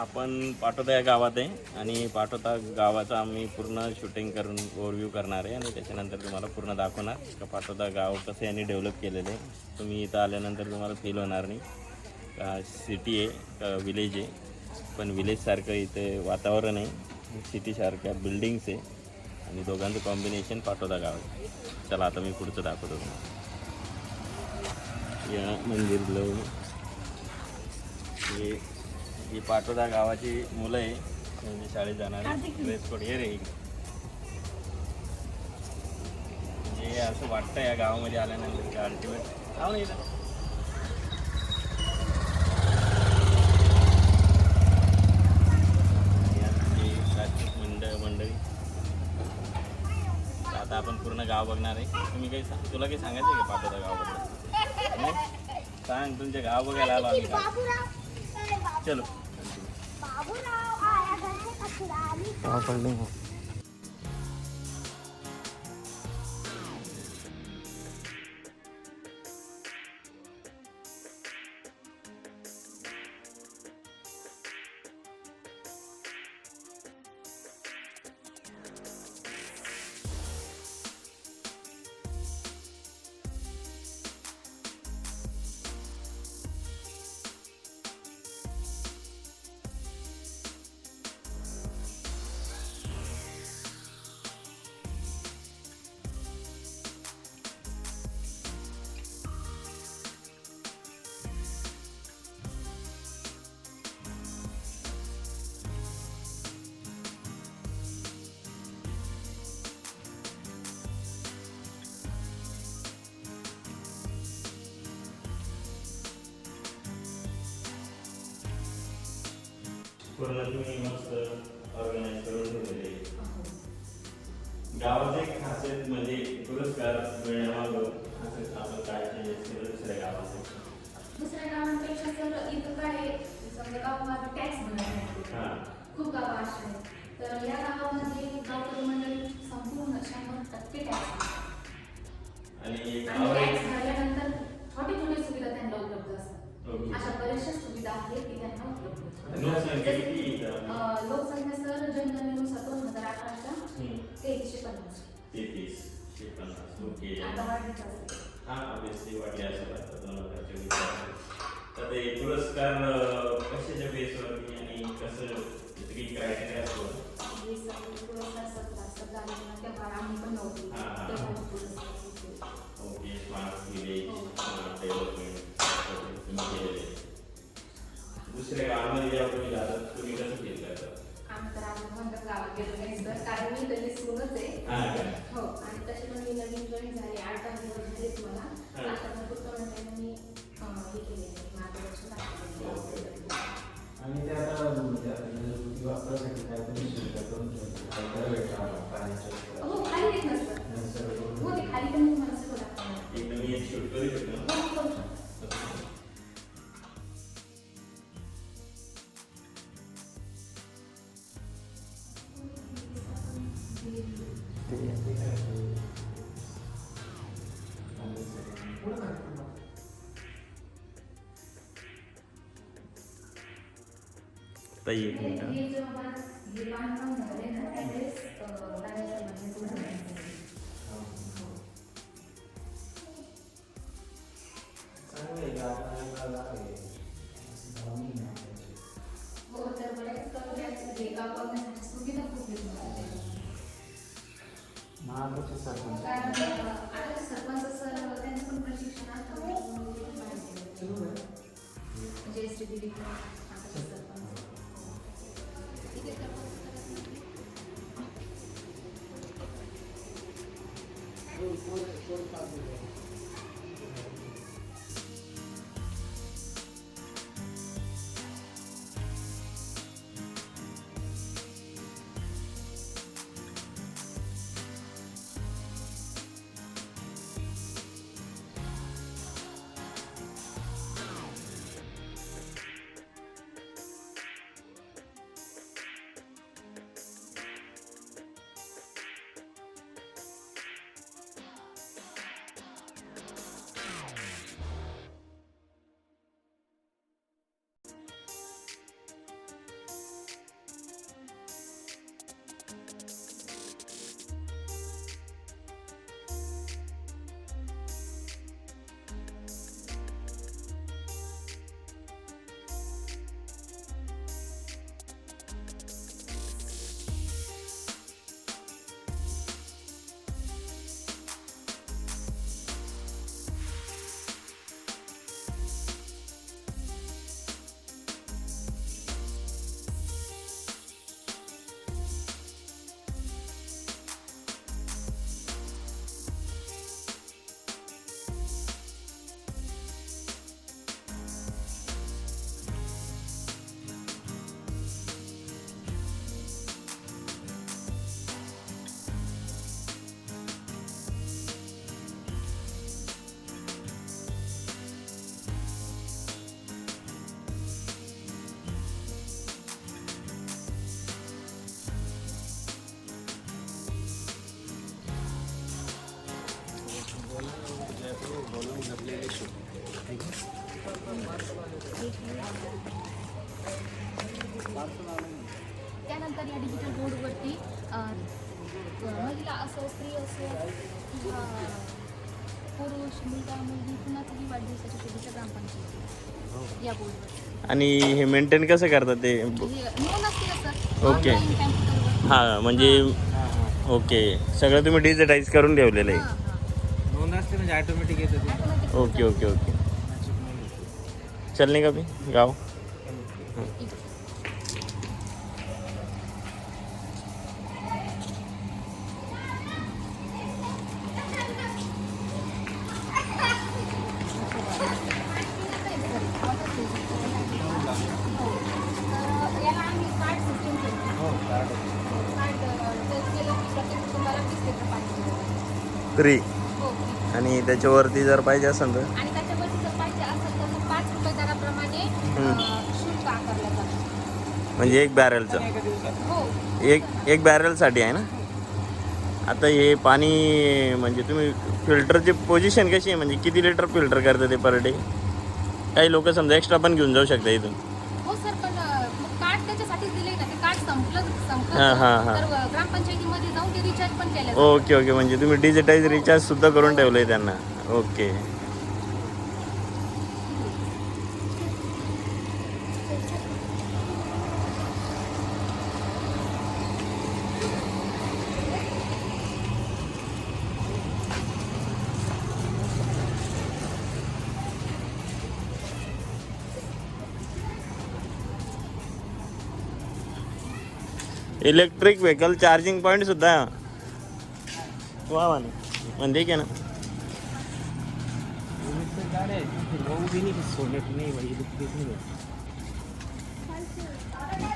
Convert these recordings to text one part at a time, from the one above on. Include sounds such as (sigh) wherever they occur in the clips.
आपण पाटोदा या गावात आहे आणि पाटोदा गावाचं आम्ही पूर्ण शूटिंग करून ओव्हरव्ह्यू करणार आहे आणि त्याच्यानंतर तुम्हाला पूर्ण दाखवणार का पाटोदा गाव कसं यांनी डेव्हलप केलेलं आहे. तुम्ही इथं आल्यानंतर तुम्हाला फील होणार नाही. का सिटी आहे का विलेज आहे. पण विलेजसारखं इथे वातावरण आहे. सिटीसारख्या बिल्डिंग्स आहे. आणि दोघांचं कॉम्बिनेशन पाटोदा गाव आहे चला आता मी पुढचं दाखवतो तुम्हाला. या मंदिरला. हे ही पाटोदा गावाची मुलं आहे. म्हणजे शाळेत जाणार ड्रेस कोड हे रे. म्हणजे असं वाटतं या गावामध्ये आल्यानंतर अल्टिमेट जाऊ नाही इथं. आमची राजपूत मंडळ मंडळी. तर आता आपण पूर्ण गाव बघणार आहे. तुम्ही काही सांग तुला काही सांगायचं आहे का पाटोदा गावाबद्दल? नाही? सांग तुमचे गाव बघायला आलो आम्ही. का चलो पूर्ण तुम्ही मस्त ऑर्गनाईज करून ठेवलेले गावाचे एक खासियत म्हणजे पुरस्कार मिळण्यामागं असं आपण काय चेंजेस केलं दुसऱ्या गावाचे दुसऱ्या गावांपेक्षा तर इथं काय समजा गावामध्ये टॅक्स भरणार नाही. हां. खूप गावं आहेत. तर या गावामध्ये पन्नास. पन्नास. ओके. आता वाढलीच हा ऑब्विसली वाटले असेल आता दोन हजार चोवीस तर ते पुरस्कार कशाच्या बेसवरती आणि कसं काही क्रायटेरिया असतो? वीस पुरस्कार सतरा असतात झाले तेव्हा आम्ही पण नव्हती. तेव्हा पुरस्कार होते. ओके स्मार्ट विलेज डेव्हलपमेंट तुम्ही केलेले. दुसऱ्या गावामध्ये जेव्हा तुम्ही जातात तुम्ही कसं करतात आम्ही तर आम्ही गावात गेलो नाही सर कारण मी तरी स्कूलच आहे हां आणि तशी पण मी नवीन जॉईन झाली आठ दहा दिवस झालेत मला. आता भरपूर प्रमाणात मी हे केले मार्गदर्शन दाखवलेलं आहे. आणि ते आता आता वापरासाठी काय तरी सुविधा करून हो खाली येत नसतं नर्सरी हो ते खाली पण तुम्हाला सगळं दाखवणार एक शूट? हो, करू शकता. ताई एक हे मिनिट हे। जेव्हा Eu vou fazer. महिला असो स्त्री असो किंवा पुरुष मुलगा मुलगी कुणाचाही वाढदिवसाच्या शुभेच्छा ग्रामपंचायती या बोर्डवर आणि हे मेंटेन कसं करतात ते? हे नोंद असते ओके. हां म्हणजे ओके सगळं तुम्ही डिजिटाईज करून ठेवलेलं आहे. नोंद असते म्हणजे ऑटोमॅटिक येतं ते. Okay okay okay. चलने का भी गाव? फ्री हो. आणि त्याच्यावरती जर पाहिजे असेल तर? आणि त्याच्यावरती जर पाहिजे असेल तर मग पाच रुपये दराप्रमाणे अं, शुल्क आकारलं जातं. म्हणजे एक बॅरलचं हो. एक एक बॅरलसाठी आहे ना? आता हे पाणी म्हणजे तुम्ही फिल्टरची पोझिशन कशी आहे? म्हणजे किती लिटर फिल्टर करतं ते पर डे काही लोक समजा एक्स्ट्रा पण घेऊन जाऊ शकता इथून. हो सर पण अं, मग कार्ड त्याच्यासाठीच दिले ना? ते कार्ड संपलं हां, हां, हां. तर अं, रिचार्ज पण केलं ओके ओके. म्हणजे तुम्ही डिजिटाईज रिचार्ज सुद्धा करून ठेवलंय त्यांना. Okay. Electric vehicle charging point सुद्धा. वा वा. ना नाही भेटत.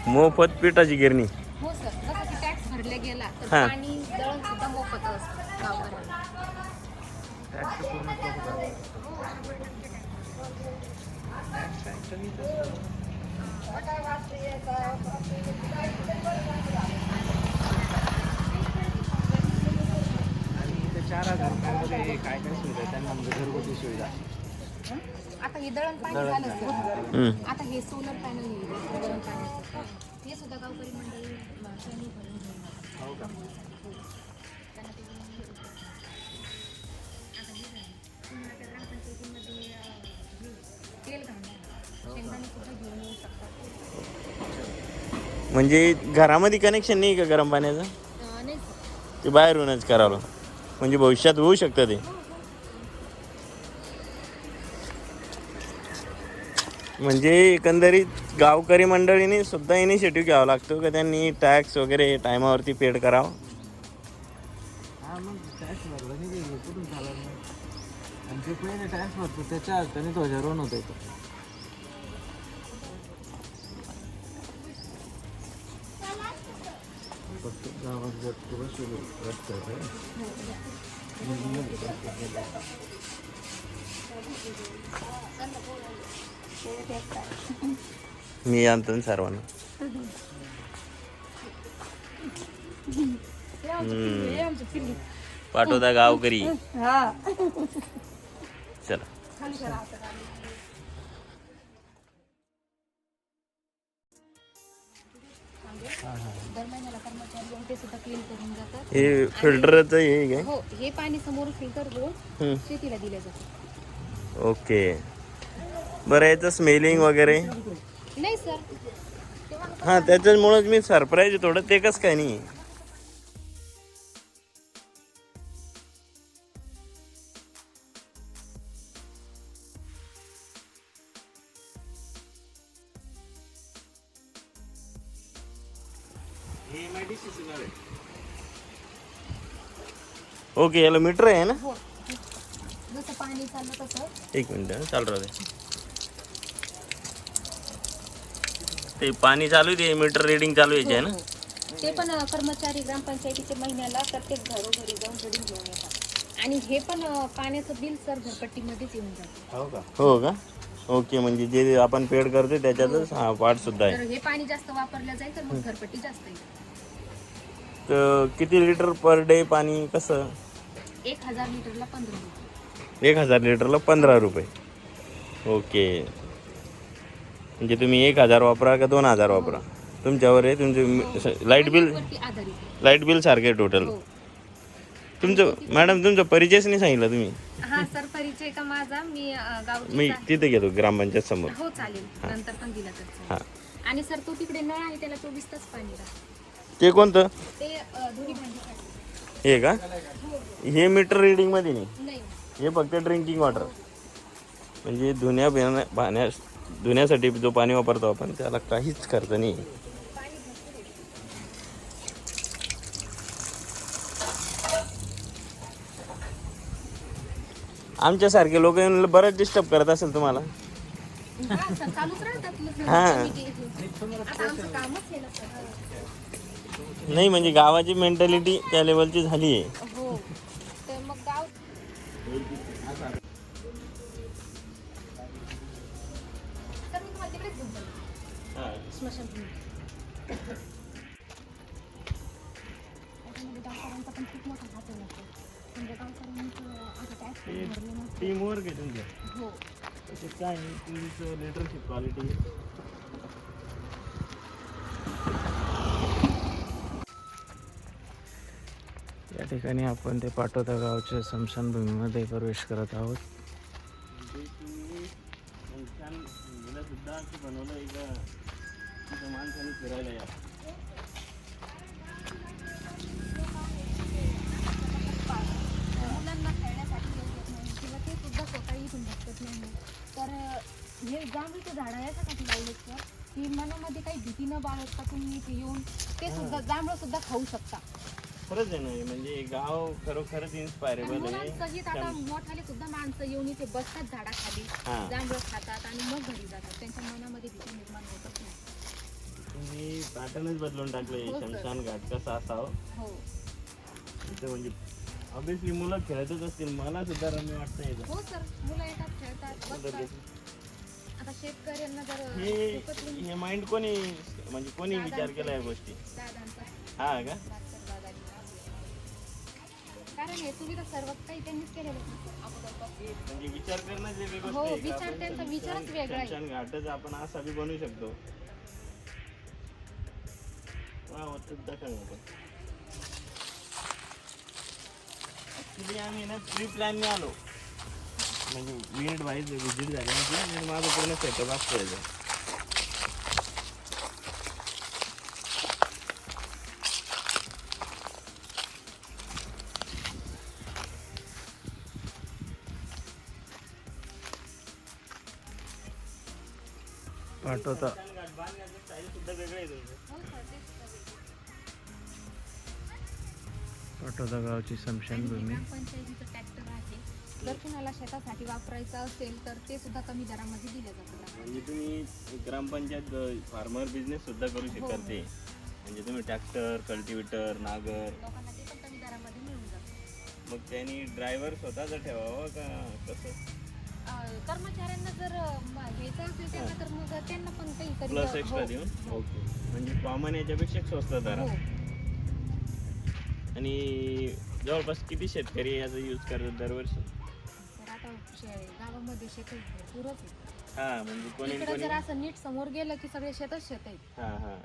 मोफत पिठाची गिरणी. हो सर. जसं की टॅक्स भरला गेला तर हां. पाणी दळण सुद्धा मोफत असतं गावकऱ्यांना चार हजार रुपयामध्ये काय काय सुविधा आहे त्यांना म्हणजे घरगुती सुविधा? आता हे दळण पाणी झालं सर. आता हे सोलर पॅनल येईल दळण पाण्याचं हे सुद्धा गावकरी मंडळी त्यांनी भरून हो का? त्यांना ते घेऊन येईल. आता हे झालं. तुम्हाला त्या ग्रामपंचायतीमध्ये अं, तेल घालणार शेंगदाणे सुद्धा घेऊन येऊ शकतात. म्हणजे घरामध्ये कनेक्शन नाही का गरम पाण्याचं? नाही. ते बाहेरूनच करावं म्हणजे भविष्यात होऊ शकतं ते. म्हणजे एकंदरीत गावकरी मंडळीने सुद्धा इनिशिएटिव्ह घ्यावा लागतो का त्यांनी टॅक्स वगैरे टायमावरती पेड करावं? टॅक्स भरतो त्याच्या त्याने ध्वजारोहण होतं इथं फक्त गावात जर तुला सुरू रस्ता आहे मी आणतो ना सर्वांना हम्म. पाठवता गावकरी चला हे फिल्टरचं हे काय? हो हे पाणी समोर फिल्टर होऊन हम्म. शेतीला दिलं जातं. ओके. बरं याचं स्मेलिंग वगैरे? नाही सर हां त्याच्यामुळंच मी सरप्राईज थोडं. ते कसं काय नाही? ओके याला मीटर आहे ना? हो जसं पाणी चाललं तसं. एक मिनिट हं, चालू राहू दे. ते पाणी चालू आहे ते मीटर रिडिंग चालू यायचे आहे ना? हो. ते पण अं, कर्मचारी ग्रामपंचायतीचे महिन्याला प्रत्येक घरोघरी जाऊन रिडिंग घेऊन येतात. आणि हे पण अं, पाण्याचं बिल सर घरपट्टीमध्येच येऊन जातं. हो का? हो का? ओके म्हणजे जे आपण पेड करतोय त्याच्यातच हा पार्ट सुद्धा आहे. तर हे पाणी जास्त वापरलं जाईल तर मग घरपट्टी जास्त येईल. तर किती लिटर पर डे पाणी कसं? एक हजार लिटरला पंधरा रुपये. एक हजार लिटरला पंधरा रुपये. ओके. म्हणजे तुम्ही एक हजार वापरा का दोन हजार वापरा? तुमच्यावर आहे तुमचे लाइट बिल वरती आधारित आहे. लाइट बिल सारखे टोटल हो. तुमचं मॅडम तुमचा परिचयच नाही सांगितलं तुम्ही? हा सर परिचय का माझा? मी अ, गावची मी तिथे गेलो ग्रामपंचायत समोर. हो चालेल. नंतर पण दिला तर चालेल. हां. आणि सर तो तिकडे नळ आहे त्याला चोवीस तास पाणी राहतं. ते कोणतं? ते अ, धुणी भांडीसाठी हे का? हे मीटर रिडिंगमध्ये नाही. नाही. हे फक्त ड्रिंकिंग वॉटर म्हणजे धुण्या पाण्या धुण्यासाठी जो पाणी वापरतो आपण त्याला काहीच खर्च नाही. आमच्यासारखे लोक येऊन बरंच डिस्टर्ब करत असेल तुम्हाला. हा, नाही म्हणजे गावाची मेंटॅलिटी त्या लेवलची झाली आहे. हो. तर मग गाव सर मी तुम्हाला तिकडेच घेऊन जाईल स्मशानभूमी त्याच्यामध्ये गावकऱ्यांचा पण खूप मोठा हात आहे नसतो म्हणजे गावकऱ्यांचं आता टॅक्स भरले ना टीम वर्क आहे तुमचं हो. त्याच्यात काय आहे तुमचं लिडरशिप क्वालिटी या ठिकाणी आपण ते पाटोदा गावच्या स्मशानभूमीमध्ये प्रवेश करत आहोत. बनवलं एक मुलांना खेळण्यासाठी नाही किंवा ते सुद्धा नाही तर हे जांभळीचे झाडं याच्यासाठी लावलेत सर की मनामध्ये काही भीती न बाळगता तुम्ही इथे येऊन ते सुद्धा जांभळं सुद्धा खाऊ शकता. खरंच आहे ना म्हणजे गाव खरोखरच इन्स्पायरेबल आहे. आता मोठाले सुद्धा माणसं येऊन इथे बसतात झाडाखाली हां. जांभळं खातात आणि मग घरी जातात. त्यांच्या मनामध्ये भीती निर्माण होतच नाही तुम्ही पॅटर्नच बदलून टाकले हो. शमशान घाट कसा असावं हो. इथं म्हणजे ऑब्विसली मुलं खेळतच असतील मला सुद्धा रम्य वाटतं येतं हो सर. मुलं येतात खेळतात बसतात. आता शेतकऱ्यांना जर हे खूपच हे माइंड कोणी म्हणजे कोणी विचार केला या गोष्टी? दादांचा. हा का? कारण हे सुविधा सर्व काही त्यांनीच केलेलं. म्हणजे विचार करणं जे वेगळी हो, आहे का विचार आपण त्यांचा शमशान- विचारच वेगळा आहे. शमशान घाटच आपण असा बी बनवू शकतो. वा ऍक्च्युली आम्ही ना प्री प्लॅनने आलो. म्हणजे विंड वाईज विजिट झाली. म्हणजे आणि माझं पूर्ण सेटअप असतो याचं हो तर. पाटोदा गावची हे स्मशानभूमी. जर कुणाला शेतासाठी वापरायचं असेल तर ते सुद्धा कमी दरामध्ये दिले जातात म्हणजे तुम्ही ग्रामपंचायत फार्मर बिझनेस सुद्धा करू शकता ते. म्हणजे तुम्ही ट्रॅक्टर कल्टिवेटर नागर. लोकांना ते पण कमी दरामध्ये मिळून जातं. मग त्यांनी ड्रायव्हर स्वतःचा ठेवावा का कसं? कर्मचाऱ्यांना जर घ्यायचं असेल त्यांना तर मग त्यांना पण काहीतरी प्लस एक्स्ट्रा देऊन? ओके म्हणजे कॉमन याच्यापेक्षा स्वस्त दरा हो. आणि जवळपास किती शेतकरी याचा यूज करतात दरवर्षी? तर आता शे- गावामध्ये शेत आहे हा म्हणजे कोणी इकडे कोणी जर असं नीट समोर गेलं की सगळे शेतच शेत आहेत. हा हा.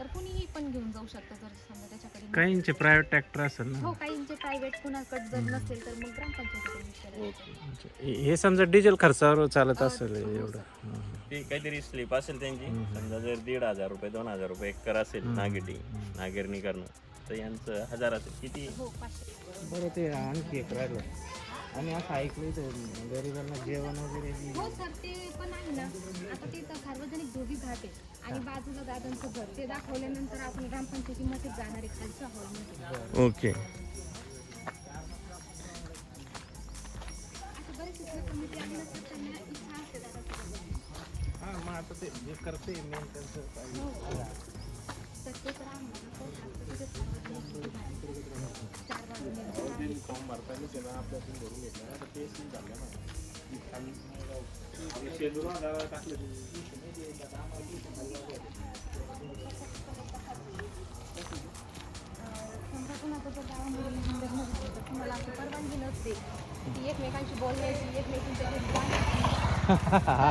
तर कुणीही पण घेऊन जाऊ शकतं जर समजा त्याच्याकडे. काहींचे प्रायव्हेट ट्रॅक्टर असेल ना. हो काहींचे प्रायव्हेट कुणाकडे जर नसेल तर मग ग्रामपंचायतीकडे विचारायचं. हे हे समजा डिझेल खर्चावर चालत असेल एवढं. हं, ती काहीतरी स्लिप असेल त्यांची. समजा जर दीड हजार रुपये दोन हजार रुपये एकर असेल नागिटी नागिरणी करणं तर यांचं हजार असेल. किती? हो पाचशे. हं. बरं ते आणखी एक राहिलं. आणि असं ऐकलं तर गरिबांना जेवण वगैरे हो सर ते पण आहे ना. आता ते तर सार्वजनिक दोघी घाट आहे. आणि बाजूला दादांचं घर ते दाखवल्यानंतर आपण ग्रामपंचायतीमध्ये जाणार आहे खालच्या हॉलमध्ये. ओके. आता बरेच इथले कमिटी आहे ना सर त्यांना इच्छा असते दादा हां मग आता ते जे करते मेन त्यांचं हो तर ते तर आहे आहे. झालं तर तुम्हाला अशी परवानगी नसते की एकमेकांशी बोलण्याची एकमेकांच्या घरी जाण्याची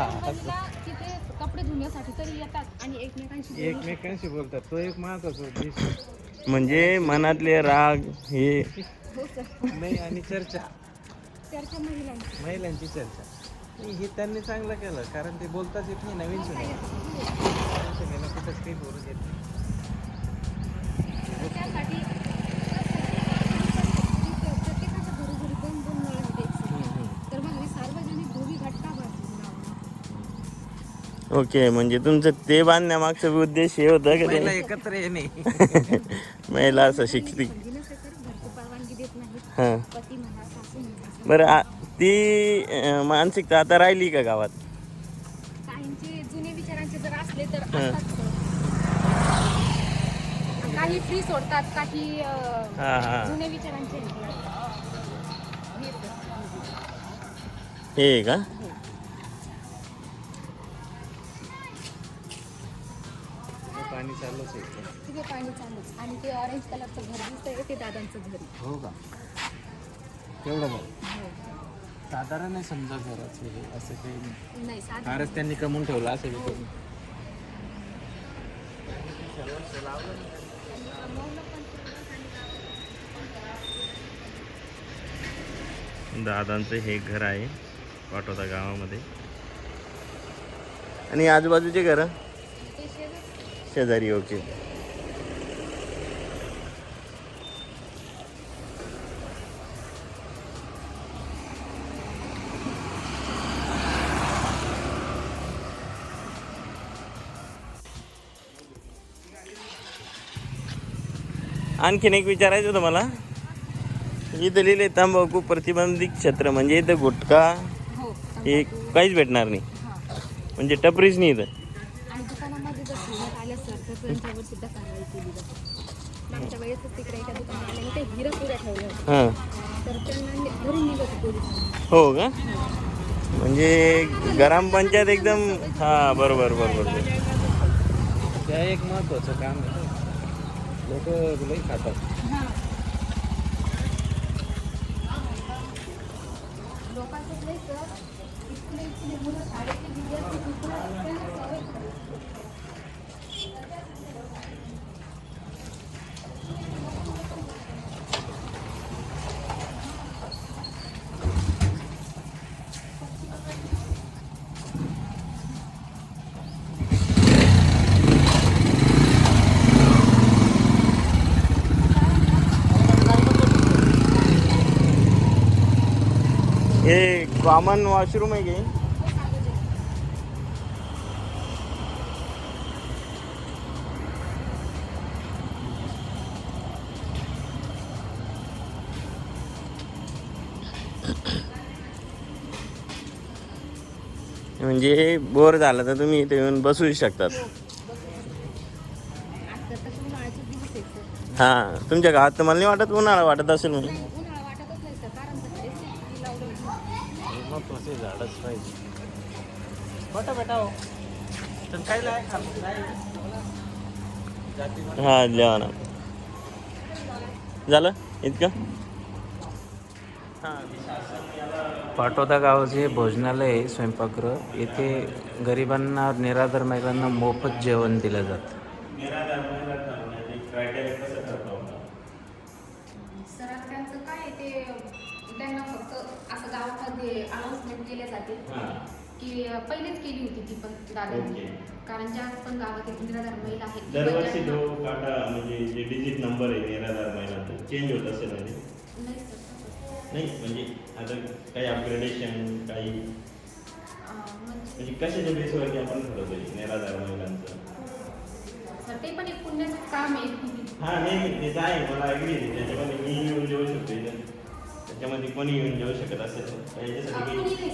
परवानगीला तिथे कपडे धुण्यासाठी तरी येतात आणि एकमेकांशी बोलू एकमेकांशी बोलतात. तो एक महत्त्वाचा उद्देश म्हणजे मनातले राग हे नाही आणि चर्चा. चर्चा महिलांची. महिलांची चर्चा. नाही, हे त्यांनी चांगलं केलं कारण ते बोलताच येत नाही नवीन सुनेला. नवीन सुनेला कुठंच काही बोलू देत नाही. त्यासाठी प्रत्येकाच्या घरोघरी दोन दोन नळ आहेत एक साथ. तर मग हे सार्वजनिक धोबी घटका भरतील ओके म्हणजे तुमचं ते बांधण्यामागचा उद्देश हे होतं का महिला ते? एकत्र येणे. (laughs) महिला असं शिक्षित हां पती म्हणा सासू म्हणा बरं आ- ती अं, मानसिकता आता राहिली का गावात काहींचे जुने विचारांचे जर असले तर असतात. काही फ्री सोडतात काही अं, हां हां जुने विचारांचे हे. हे आहे का पाणी. तिथे चालूच आणि ते ऑरेंज कलरचं घर दिसतंय ते दादांचं घर. हो का तेवढं बघ. साधारण आहे समजा घराचं हे, असं काही नाही. नाही साधं फारच त्यांनी कमवून ठेवलं असेल करून दादांचं हे घर आहे पाटोदा गावामध्ये. आणि आजूबाजूचे घर? ते शेजारी ओके. आणखीन एक विचारायचं होतं मला इथं लिहिले तंबाखू प्रतिबंधित क्षेत्र म्हणजे इथं गुटखा हो हे काहीच भेटणार नाही. हां. म्हणजे टपरीच नाही इथं. हां. हो का? म्हणजे ग्रामपंचायत एकदम हां बरोबर बरोबर. त्या एक महत्वाचं काम आहे. लोक लई खातात. हां लोकांचं लई सर इथले इथले मुलं शाळेतले विद्यार्थी सुद्धा त्यांना सवय हे कॉमन वॉशरूम आहे की? म्हणजे बोर झालं तर तुम्ही इथे येऊन बसू शकतात. सर हां तुमच्या गावात तर मला नाही वाटत उन्हाळा वाटत असेल म्हणून. बेटा हो तर लाय? हां जेवण झालं? इतकं? पाटोदा गावाचे भोजनालय स्वयंपाकगृह येथे गरिबांना निराधार महिलांना मोफत जेवण दिलं जातं. पहिलेच केली होती ती पण दादांनी. ओके. कारण ज्या पण गावात एक निराधार महिला आहेत दरवर्षी तो काटा म्हणजे जे डिजिट नंबर आहे निराधार महिलांचा चेंज होत असेल म्हणजे? नाही म्हणजे आता काही अपग्रेडेशन काही अं, म्हणजे म्हणजे कशाच्या बेसवरती आपण ठरवतोय निराधार महिलांचं? सर ते पण एक पुण्याचं काम आहे. हा नाही नाही, ते तर आहे मला आहे. त्याच्यामध्ये मी येऊन जेवू शकतो इथं. त्याच्यामध्ये कोणी येऊन जेवू शकत असेल? तर याच्यासाठी काही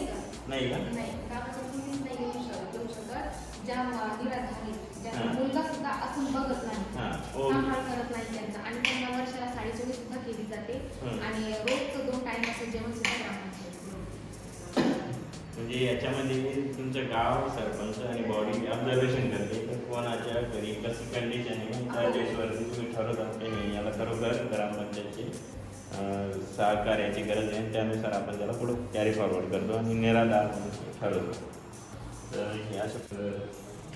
नाही का? नाही. गावाचं कुणीच नाही येऊ शकत येऊ शकत. ज्या अं, निराधार आहेत ज्यांना हां. मुलगा सुद्धा असून बघत नाही. हां. ओ सांभाळ करत नाही त्यांचा. आणि त्यांना वर्षाला साडेचोवी सुद्धा केली जाते. हं. आणि रोजचं दोन टाइमाचं जेवण सुद्धा ग्रामपंचायत म्हणजे याच्यामध्ये तुमचं गाव सरपंच आणि बॉडी ऑब्झर्वेशन करते. तर कोणाच्या घरी कशी कंडिशन आहे? त्या बेसवरती तुम्ही ठरवता की नाही? याला खरोखर ग्रामपंचायतची सहकार्याची गरज आहे. त्यानुसार आपण त्याला पुढं कॅरी फॉरवर्ड करतो आणि निराधार म्हणून ठरवतो. तर हे असं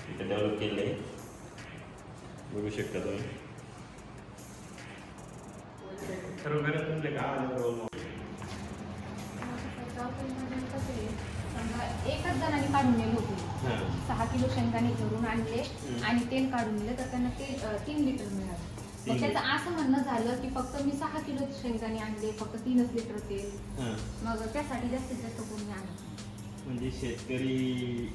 इथे डेव्हलप आहे. बघू शकता तुम्ही. एकच जणांनी काढून नेलं होतं. सहा किलो शेंगदाणे घरून आणले. आणि तेल काढून दिले तर त्यांना तेल अं, तीन लिटर मिळालं. मग त्याचं असं म्हणणं झालं की फक्त मी सहा किलो शेंगदाणे आणले फक्त तीनच लिटर तेल. हां. मग त्यासाठी जास्तीत जास्त कोणी आणत नाही. म्हणजे शेतकरी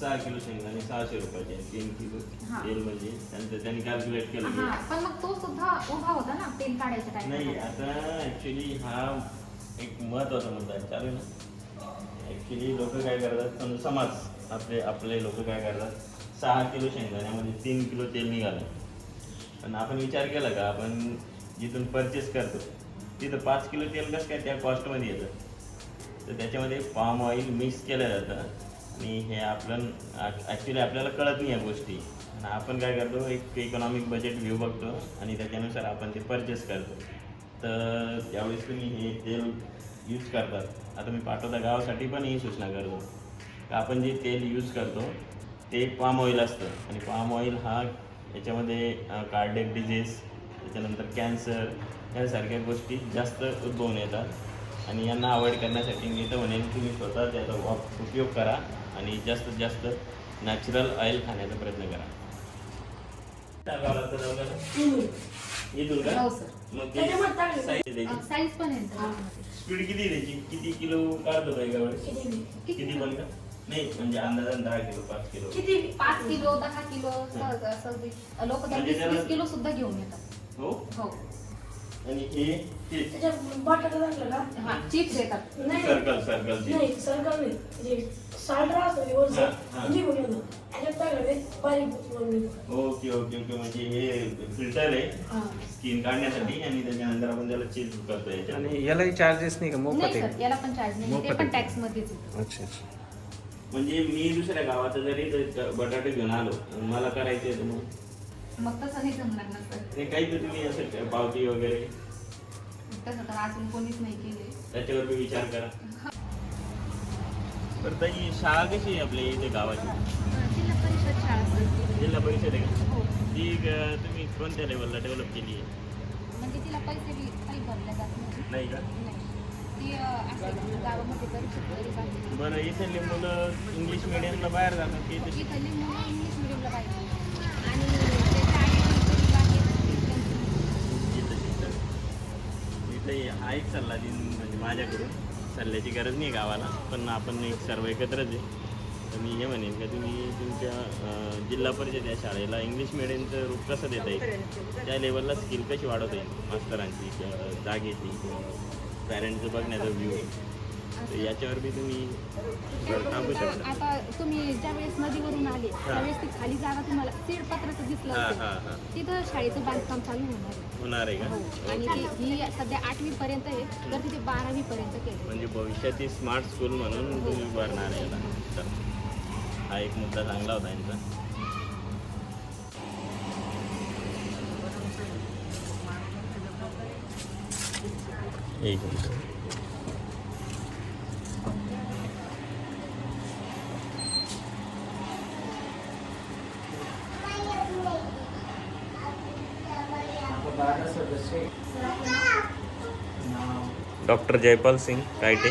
सहा किलो शेंगदाणे सहाशे रुपयाचे आणि तीन किलो हां. तेल म्हणजे. त्यांचं त्यांनी कॅल्क्युलेट केलं हा की पण मग तो सुद्धा उभा होता ना तेल काढायच्या नाही टाइम आता ऍक्च्युली हा एक महत्त्वाचा मुद्दा आहे. चालू आहे ना? ऍक्च्युली लोक काय करतात समजा समाज आपले आपले लोक काय करतात सहा किलो शेंगदाण्यामध्ये तीन किलो तेल निघालं. पण आपण विचार केला का आपण जिथून परचेस करतो तिथं पाच किलो तेल कसं काय त्या कॉस्टमध्ये येतं? तर त्याच्यामध्ये पाम ऑइल मिक्स केलं जातं. आणि हे आपण ॲक्च्युली आपल्याला कळत नाही या गोष्टी. आणि आपण काय करतो एक इकॉनॉमिक बजेट व्ह्यू बघतो आणि त्याच्यानुसार आपण ते परचेस करतो. तर त्यावेळेस तुम्ही हे तेल यूज करतात. आता मी पाठवता गावासाठी पण ही सूचना करतो. आपण जे तेल यूज करतो ते पाम ऑइल असतं. आणि पाम ऑइल हा याच्यामध्ये कार्डियक डिजीज त्याच्यानंतर कॅन्सर यासारख्या गोष्टी जास्त उद्भवून येतात. आणि यांना अवॉइड करण्यासाठी मी तर म्हणेन तुम्ही स्वतः त्याचा वाप उपयोग करा आणि जास्तीत जास्त नॅचरल ऑइल खाण्याचा प्रयत्न करा. हो. स्पीड किती द्यायची? किती किलो काढतो किती पण का? नाही म्हणजे अंदाजान दहा किलो पाच किलो. किती? पाच किलो दहा किलो सहज असं लोक म्हणजे वीस त्याला- वीस किलो सुद्धा घेऊन येतात. हो? हो. आणि हे ते त्याच्यात बटाटा टाकलं का? हा चिप्स येतात. नाही. सर्कल सर्कल नाही सरकार नाही. म्हणजे साल्ट राहतो ते वरचं हा, हा. निघून येतो त्याच्यात टाकलं ते बारीक वरून निघून. Okay okay okay. म्हणजे हे फिल्टर आहे हा. स्किन काढण्यासाठी आणि त्याच्यानंतर आपण त्याला चेंज करतो याच्यात आणि यालाही चार्जेस नाही का? मोफत आहे? याला पण चार्ज नाही. मोफत ते पण आहे. टॅक्स मध्येच येतं. अच्छा अच्छा. म्हणजे मी दुसऱ्या गावात जरी बटाटे घेऊन आलो मला करायचे तर मग? मग तसं नाही जमणार ना सर. ते काही तर तुम्ही असं पावती वगैरे. तसं तर अजून कोणीच नाही केले. त्याच्यावर मी विचार करा. बरं ताई शाळा कशी आहे आपल्या इथे गावाची? जिल्हा परिषद शाळा सर. जिल्हा परिषद आहे का? हो. ती अं, तुम्ही कोणत्या लेवलला डेव्हलप केली आहे? म्हणजे तिला पैसे बी काही भरले जात नाही. नाही का? नाही. बरं इथले मुलं इंग्लिश मिडियमला बाहेर जातात की इथे? इथली मुलं इंग्लिश मिडियमला पाहिजे आणि आहेत इथं शिकतात इथे हा एक सल्ला देईन म्हणजे माझ्याकडून सल्ल्याची गरज नाही गावाला पण आपण एक सर्व एकत्रच आहे. तर मी हे म्हणेन का तुम्ही तुमच्या अं, जिल्हा परिषद या शाळेला इंग्लिश मिडियमचं रूप कसं देता येईल? त्या लेवलला स्किल कशी वाढवता येईल? मास्तरांची किंवा जागेची किंवा पॅरेंटचं बघण्याचा व्ह्यू तर याच्यावर बी तुम्ही थांबू शकता. आता तुम्ही ज्या वेळेस नदीवरून आले त्यावेळेस ती खाली जागा तुम्हाला पत्राचं दिसलं हां हां हां. तिथं शाळेचं बांधकाम चालू होणार आहे. होणार आहे हो. का आणि ती ही सध्या आठवी पर्यंत आहे तर तिथे बारावी पर्यंत केलं म्हणजे भविष्याची स्मार्ट स्कूल म्हणून तुम्ही उभारणार आहे याला तर हा एक मुद्दा चांगला होता यांचा. एक मिनिट डॉक्टर जयपाल सिंग कायटे